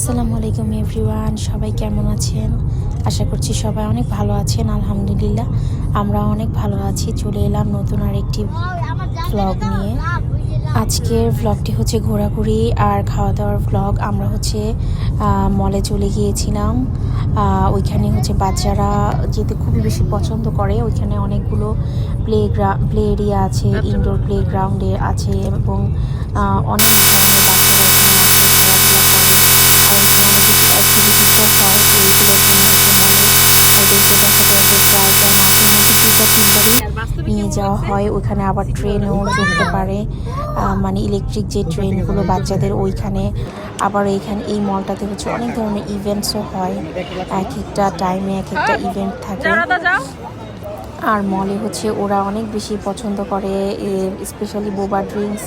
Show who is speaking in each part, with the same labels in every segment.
Speaker 1: আসসালামু আলাইকুম এভরিওয়ান, সবাই কেমন আছেন? আশা করছি সবাই অনেক ভালো আছেন, আলহামদুলিল্লাহ। আমরা অনেক ভালো আছি, চলে এলাম নতুন আরেকটি ভ্লগ নিয়ে। আজকের ভ্লগটি হচ্ছে ঘোরাঘুরি আর খাওয়া দাওয়ার ভ্লগ আমরা হচ্ছে মলে চলে গিয়েছিলাম। ওইখানে হচ্ছে বাচ্চারা যেতে খুবই বেশি পছন্দ করে। ওইখানে অনেকগুলো প্লে গ্রা প্লে এরিয়া আছে ইনডোর প্লে গ্রাউন্ডে আছে এবং অনেক ধরনের নিয়ে যাওয়া হয় ওখানে আবার ট্রেনেও চড়তে পারে। মানে ইলেকট্রিক যে ট্রেনগুলো বাচ্চাদের, ওইখানে আবার এইখানে এই মলটাতে হচ্ছে অনেক ধরনের ইভেন্টসও হয়। এক একটা টাইমে এক একটা ইভেন্ট থাকে। আর মলে হচ্ছে ওরা অনেক বেশি পছন্দ করে স্পেশালি বোবা ড্রিঙ্কস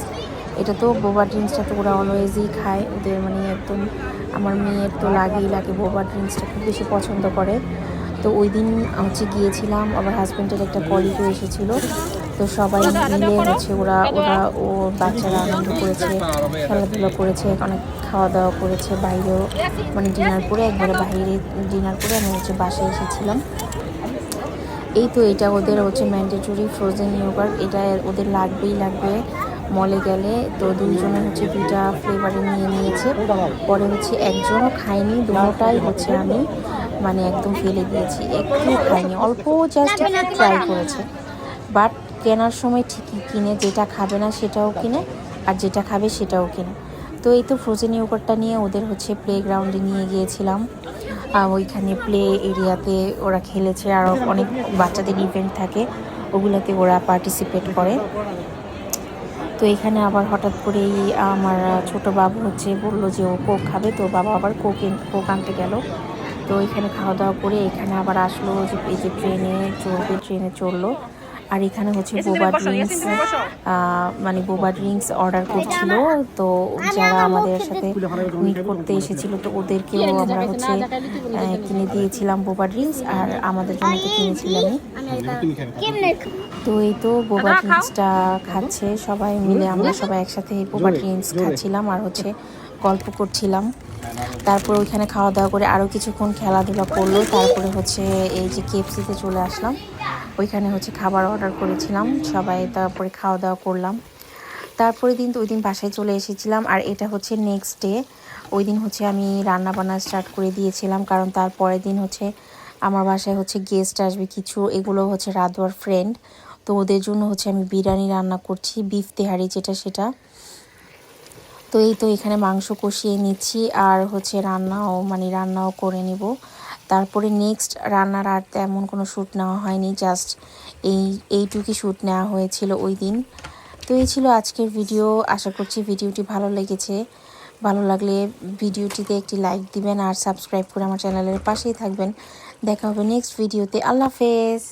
Speaker 1: এটা তো বোবা ড্রিঙ্কসটা তো ওরা অলওয়েজই খায়। ওদের মানে একদম, আমার মেয়ের তো লাগেই লাগে বোবা ড্রিঙ্কসটা খুব বেশি পছন্দ করে। তো ওই দিন হচ্ছে গিয়েছিলাম, আমার হাজব্যান্ডের একটা কলিগও এসেছিল। তো সবাই মিলে হচ্ছে ওরা ওরা ও বাচ্চারা আনন্দ করেছে, খেলাধুলা করেছে, অনেক খাওয়া দাওয়া করেছে বাইরেও। মানে ডিনার করে একবারে বাইরে ডিনার করে আমি হচ্ছে বাসায় এসেছিলাম। এই তো এটা ওদের হচ্ছে ম্যান্ডেটরি ফ্রোজেন ইয়োগার্ট এটা ওদের লাগবেই লাগবে। মলে গেলে তো দুইজনে হচ্ছে দুইটা ফ্লেভারে নিয়ে নিয়েছে। পরে হচ্ছে একজনও খায়নি দুটাই হচ্ছে আমি। মানে একদম ফেলে দিয়েছি একটু খাইনি। অল্প জাস্ট একটু ট্রাই করেছে। বাট কেনার সময় ঠিকই কিনে যেটা খাবে না সেটাও কিনে আর যেটা খাবে সেটাও কিনে। তো এই তো ফ্রোজেন ইয়োগার্টটা নিয়ে ওদের হচ্ছে প্লে গ্রাউন্ডে নিয়ে গিয়েছিলাম। ওইখানে প্লে এরিয়াতে ওরা খেলেছে আর অনেক বাচ্চাদের ইভেন্ট থাকে ওগুলোতে ওরা পার্টিসিপেট করে। তো এখানে আবার হঠাৎ করেই আমার ছোট বাবু হচ্ছে বলল যে ও কোক খাবে তো বাবা আবার কোক কোক আনতে গেল। তো এখানে খাওয়া দাওয়া করে এখানে আবার আসলো যে এই যে ট্রেনে চলবে ট্রেনে চলল। আর এখানে হচ্ছে বোবা ড্রিঙ্কস মানে বোবা ড্রিঙ্কস অর্ডার করছিল। তো যারা আমাদের সাথে মিট করতে এসেছিল তো ওদেরকেও আমরা হচ্ছে কিনে দিয়েছিলাম বোবা ড্রিঙ্কস আর আমাদের জন্য তো কিনেছিলাম তো এই তো বোবা ড্রিঙ্কসটা খাচ্ছে সবাই মিলে। আমরা সবাই একসাথে এই বোবা ড্রিঙ্কস খাচ্ছিলাম। আর হচ্ছে গল্প করছিলাম। তারপর ওইখানে খাওয়া দাওয়া করে আরও কিছুক্ষণ খেলাধুলা করল। তারপরে হচ্ছে এই যে কেএফসিতে চলে আসলাম। ওইখানে হচ্ছে খাবার অর্ডার করেছিলাম। সবাই তারপরে খাওয়া দাওয়া করলাম। তারপরে দিন তো ওই দিন বাসায় চলে এসেছিলাম। আর এটা হচ্ছে নেক্সট ডে ওই দিন হচ্ছে আমি রান্না বান্না স্টার্ট করে দিয়েছিলাম। কারণ তার পরের দিন হচ্ছে আমার বাসায় হচ্ছে গেস্ট আসবে কিছু। এগুলো হচ্ছে রাধোয়ার ফ্রেন্ড তো ওদের জন্য হচ্ছে আমি বিরিয়ানি রান্না করছি। বিফ তেহারি যেটা সেটা। তো এই তো এখানে মাংস কষিয়ে নিচ্ছি আর হচ্ছে রান্নাও মানে রান্নাও করে নিব। তারপরে নেক্সট রান্নার আর তেমন কোনো শ্যুট নেওয়া হয়নি জাস্ট এই এইটুকুই শ্যুট নেওয়া হয়েছিল ওই দিন। তো এই ছিল আজকের ভিডিও আশা করছি ভিডিওটি ভালো লেগেছে। ভালো লাগলে ভিডিওটিতে একটি লাইক দিবেন আর সাবস্ক্রাইব করে আমার চ্যানেলের পাশেই থাকবেন। দেখা হবে নেক্সট ভিডিওতে আল্লাহ হাফেজ।